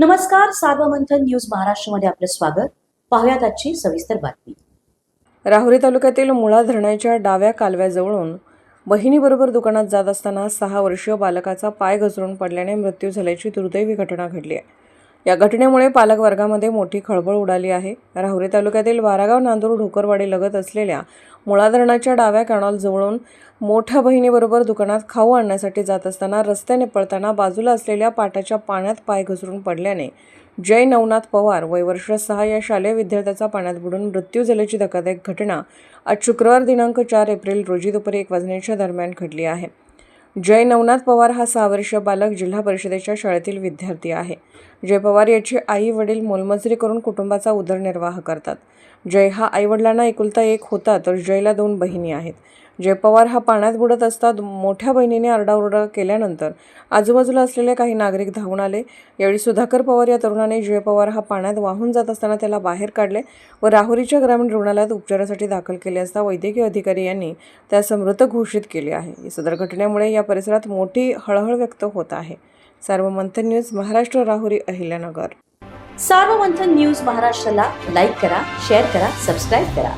नमस्कार सार्वमंथन न्यूज महाराष्ट्रमध्ये आपलं स्वागत. पाहुयात आजची सविस्तर बातमी. राहुरी तालुक्यातील मुळा धरणाच्या डाव्या कालव्याजवळून बहिणीबरोबर दुकानात जात असताना सहा वर्षीय बालकाचा पाय घसरून पडल्याने मृत्यू झाल्याची दुर्दैवी घटना घडली आहे. या घटनेमुळे पालक वर्गामध्ये मोठी खळबळ उडाली आहे. राहुरी तालुक्यातील वारागाव नांदूर ढोकरवाडी लगत असलेल्या मुळा धरणाच्या डाव्या कॅनॉलजवळून मोठ्या बहिणीबरोबर दुकानात खाऊ आणण्यासाठी जात असताना रस्त्याने पळताना बाजूला असलेल्या पाटाच्या पाण्यात पाय घसरून पडल्याने जय नवनाथ पवार वय वर्ष सहा या शालेय विद्यार्थ्याचा पाण्यात बुडून मृत्यू झाल्याची धक्कादायक घटना आज शुक्रवार दिनांक चार एप्रिल रोजी दुपारी एक वाजण्याच्या दरम्यान घडली आहे. जय नवनाथ पवार हा सहा वर्षीय बालक जिल्हा परिषदेच्या शाळेतील विद्यार्थी आहे. जय पवार याची आई वडील मोलमजुरी करून कुटुंबाचा उदरनिर्वाह करतात. जय हा आईवडिलांना एकुलता एक होता तर जयला दोन बहिणी आहेत. जय पवार हा पाण्यात बुडत असता मोठ्या बहिणीने आरडाओरडा केल्यानंतर आजूबाजूला असलेले काही नागरिक धावून आले. यावेळी सुधाकर पवार या तरुणाने जय पवार हा पाण्यात वाहून जात असताना त्याला बाहेर काढले व राहुरीच्या ग्रामीण रुग्णालयात उपचारासाठी दाखल केले असता वैद्यकीय अधिकारी यांनी त्यास मृत घोषित केले आहे. या सदर घटनेमुळे या या परिसरात मोठी हळहळ व्यक्त होत आहे. सार्वमंथन न्यूज महाराष्ट्र राहुरी अहिल्यानगर. सार्वमंथन न्यूज महाराष्ट्राला लाईक करा शेअर करा सबस्क्राईब करा.